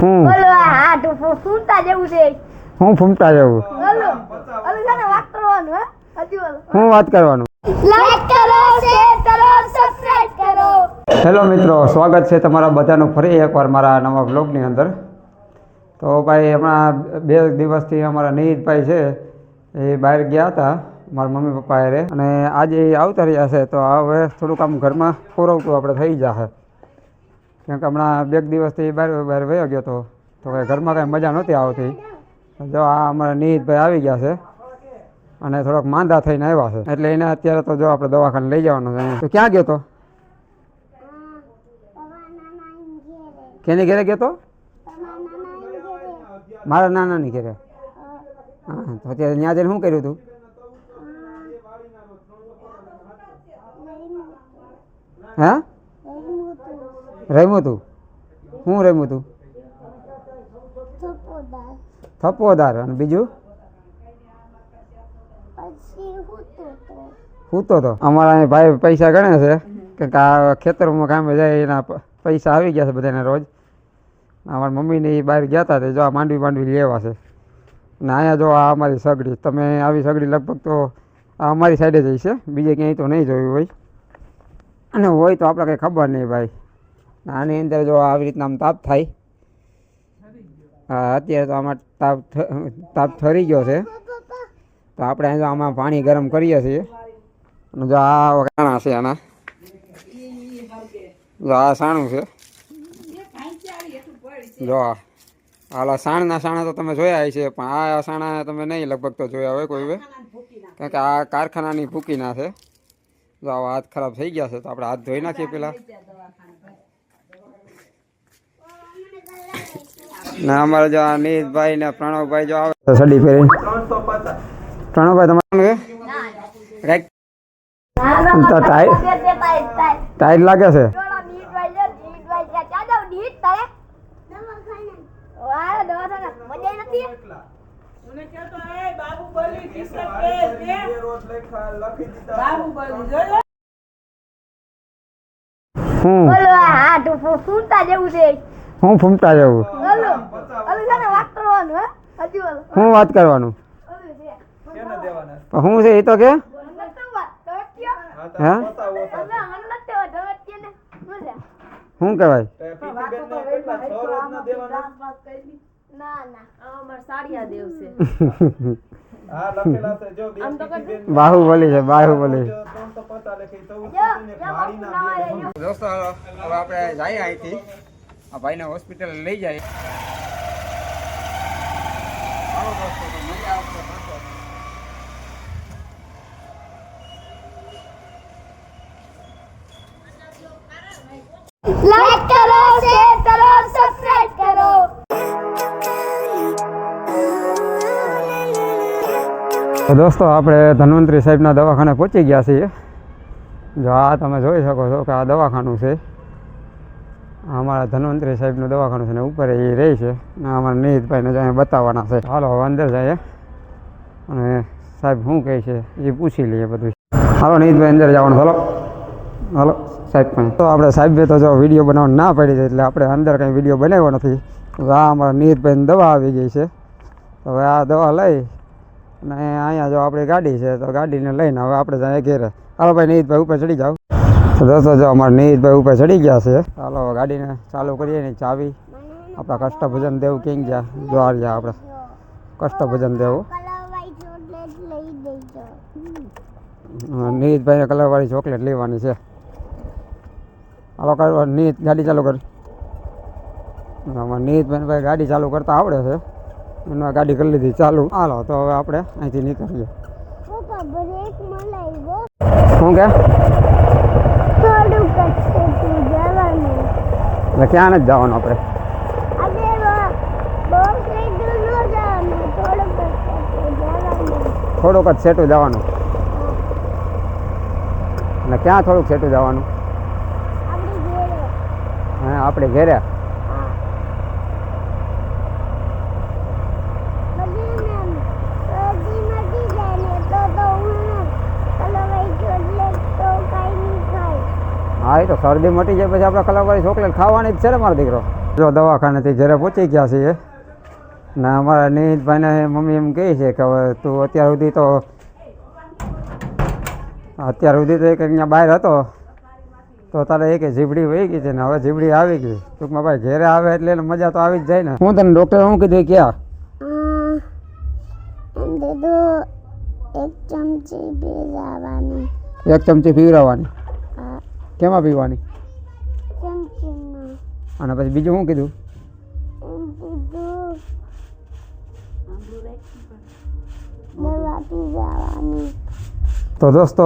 હું ઓલો હાથ ફૂમતા જેવું છે. હું ફૂમતા જેવું. ઓલો ઓલું છે ને વાત કરવાનું હે. હજી ઓલું હું વાત કરવાનું? લાઈક કરો શેર કરો સબસ્ક્રાઇબ કરો. હેલો મિત્રો સ્વાગત છે તમારા બધાનું ફરી એકવાર મારા નવા બ્લોગની અંદર. તો ભાઈ હમણાં બે દિવસથી અમારા નિહિતભાઈ છે એ બહાર ગયા હતા મારા મમ્મી પપ્પા હારે અને આજે એ આવતા રહ્યા છે તો હવે થોડુંક આમ ઘરમાં પુરવતું આપણે થઈ જશે કેમ કે હમણાં બે દિવસથી બહાર બહાર વયો ગયો હતો તો કાંઈ ઘરમાં કાંઈ મજા નહોતી આવતી. જો આ અમારા નિહિતભાઈ આવી ગયા છે અને થોડોક માંદા થઈને આવ્યા છે. એટલે એને અત્યારે તો જો આપણે દવાખાને લઈ જવાનું છે તો ક્યાં ગયો તો? કેની ઘેરે ગયો તો? મારા નાનાની ઘરે. હા, તો અત્યારે ત્યાં જઈને શું કર્યું તું? હે? રમ્યું તું? શું રમ્યું તું? થપ્પોદાર. અને બીજું? સૂતો તો. અમારા ભાઈ પૈસા ગણે છે. કે આ ખેતરમાં કામે જાય એના પૈસા આવી ગયા છે બધાને રોજ. અમારા મમ્મીને એ બહાર ગયા હતા તે જો આ માંડવી માંડવી લેવા છે. ને અહીંયા જો આ અમારી સગડી. તમે આવી સગડી લગભગ તો આ અમારી સાઈડે જ છે બીજે ક્યાંય તો નહીં જોયું હોય. અને હોય તો આપણે કંઈ ખબર નહીં ભાઈ. આની અંદર જો આવી રીતના આમ તાપ થાય. હા, અત્યારે તો આમાં તાપ તાપ ઠરી ગયો છે. તો આપણે જો આમાં પાણી ગરમ કરીએ છીએ. અને જો આ વખાણા છે આના. જો આ સાણું છે. જો આ. હાલા, સાણના સાણા તો તમે જોયા છે પણ આ સાણા તમે નહીં લગભગ તો જોયા હોય કોઈ કારણ કે આ કારખાનાની ભૂકીના છે. જો આવા હાથ ખરાબ થઈ ગયા છે તો આપણે હાથ ધોઈ નાખીએ પેલા. ના અમારે જો અનિતભાઈ ને પ્રણવભાઈ જો આવે. સડી પહેરી પ્રણવભાઈ તમારું રાઈટ ટાઈટ લાગે છે. મને કહેતો, "એ બાહુબલી ટી-શર્ટ પહેર, પહેર." હું હાથ ઉપર જેવું છે. હું ફૂમતા જવું વાત કરવાનું હે હજુ હું વાત કરવાનું? ઓલું છે હું છે એ તો કે? હે? શું કહેવાય? ના ના. અમાર સાડિયા દેવ છે. બાહુબલી છે. બાહુબલી દોસ્તો હવે આપણે જઈએ અહીંથી. આ ભાઈને હોસ્પિટલ લઈ જાય. લાઈક તો દોસ્તો, આપણે ધન્વંતરી સાહેબના દવાખાને પહોંચી ગયા છીએ. જો આ તમે જોઈ શકો છો કે આ દવાખાનું છે. અમારા ધન્વંતરી સાહેબનું દવાખાનું છે ને ઉપર એ રહે છે. ને અમારા નિહિતભાઈને જો બતાવવાના છે. હાલો, હવે અંદર જઈએ. અને સાહેબ શું કહે છે એ પૂછી લઈએ બધું. હાલો, નિહિતભાઈ, અંદર જવાનું. હાલો. હાલો, સાહેબ પણ. તો આપણે સાહેબે તો જો વીડિયો બનાવવાનું ના પડી જાય એટલે આપણે અંદર કંઈ વીડિયો બનાવ્યો નથી. આ અમારા નિહિતભાઈની દવા આવી ગઈ છે. હવે આ દવા લઈ અને અહીંયા જો આપણી ગાડી છે, તો ગાડીને લઈને હવે આપણે જાય ઘેરે. હાલો ભાઈ નીતભાઈ ઉપર ચડી જાઓ. દોસ્તો, જો અમારે નીતભાઈ ઉપર ચડી ગયા છે. હવે ગાડીને ચાલુ કરીએ ને ચાવી. આપણા કષ્ટભજન દેવ ક્યાં ગયા? જો આ આપણે કષ્ટભજન દેવ. નીતભાઈને કલરવાળી ચોકલેટ લેવાની છે. હાલો નીત ગાડી ચાલુ કર. નીતભાઈને ભાઈ ગાડી ચાલુ કરતા આવડે છે. એમાં ગાડી કરી લીધી. ચાલુ હાલો તો હવે આપણે અહીંથી નીકળીએ. શું કે? એટલે ક્યાં નથી જવાનું આપણે? થોડુંક જ સેટું જવાનું. અને ક્યાં થોડુંક સેટું જવાનું? હે આપણે ઘેરે? હા એ તો શરદી મટી જાય પછી આપણે કલાકવાળી ચોકલેટ ખાવાની જ છે ને મારો દીકરો. જો દવાખાનેથી ઘરે પહોંચી ગયા છીએ ને અમારા નિહિતભાઈને મમ્મી એમ કહે છે કે હવે તું અત્યાર સુધી તો અત્યાર સુધી તો એક અહીંયા બહાર હતો તો તારે એક જીબડી વહી ગઈ છે ને હવે જીબડી આવી ગઈ. ટૂંકમાં ભાઈ ઘેરે આવે એટલે એને મજા તો આવી જ જાય ને. હું તને ડોક્ટર શું કીધું ક્યાં? એક ચમચી પીરાવાની એક ચમચી પીવડાવવાની? આ કેમાં પીવાની? અને પછી બીજું શું કીધું? તો દોસ્તો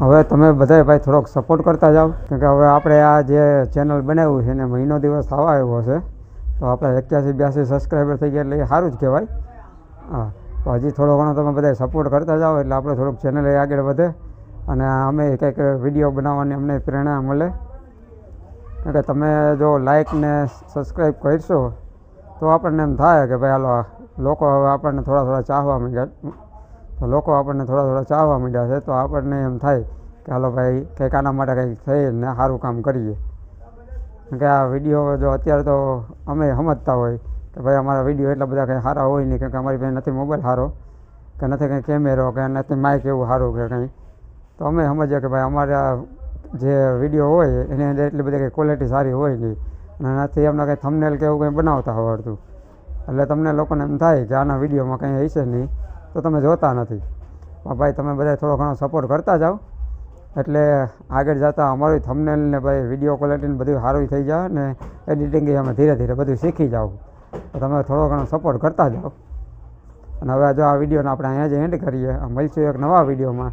હવે તમે બધાય ભાઈ થોડોક સપોર્ટ કરતા જાઓ કેમ કે હવે આપણે આ જે ચેનલ બનાવ્યું છે એને મહિનો દિવસ થવા આવ્યો છે. તો આપણે એક્યાસી બ્યાસી સબસ્ક્રાઈબર થઈ ગયા એટલે એ સારું જ કહેવાય. હા તો હજી થોડો ઘણો તમે બધા સપોર્ટ કરતા જાઓ એટલે આપણે થોડુંક ચેનલ આગળ વધે. અને અમે કંઈક વીડિયો બનાવવાની અમને પ્રેરણા મળે. કે તમે જો લાઈક ને સબસ્ક્રાઈબ કરશો, તો આપણને એમ થાય કે ભાઈ હાલો, લોકો હવે આપણને થોડા થોડા ચાહવા માંડ્યા. તો લોકો આપણને થોડા થોડા ચાહવા માંડ્યા છે, તો આપણને એમ થાય કે હાલો ભાઈ, કંઈક આના માટે કંઈક થઈ ને સારું કામ કરીએ. કે આ વીડિયો જો અત્યારે તો અમે સમજતા હોય કે ભાઈ અમારા વીડિયો એટલા બધા કંઈ સારા હોય નહીં કે અમારી પાસે નથી મોબાઈલ સારો, કે નથી કંઈ કેમેરો કે નથી માઇક એવું સારું કે કંઈ. તો અમે સમજીએ કે ભાઈ અમારા જે વીડિયો હોય, એની અંદર એટલી બધી કંઈ ક્વોલિટી સારી હોય નહીં. અને એનાથી અમને કંઈ થમનેલ કે એવું કંઈ બનાવતા આવડતું એટલે તમને લોકોને એમ થાય કે આના વિડીયોમાં કંઈ હશે નહીં, તો તમે જોતા નથી. પણ ભાઈ તમે બધા થોડો ઘણો સપોર્ટ કરતા જાઓ. એટલે આગળ જતાં અમારું થમનેલ ને ભાઈ વીડિયો ક્વોલિટીને બધું સારું થઈ જાય ને એડિટિંગ અમે ધીરે ધીરે બધું શીખી જાઓ. તો તમે થોડો ઘણો સપોર્ટ કરતા જાઓ. અને હવે જો આ વિડીયોને આપણે અહીંયા જ એન્ડ કરીએ મળીશું એક નવા વિડીયોમાં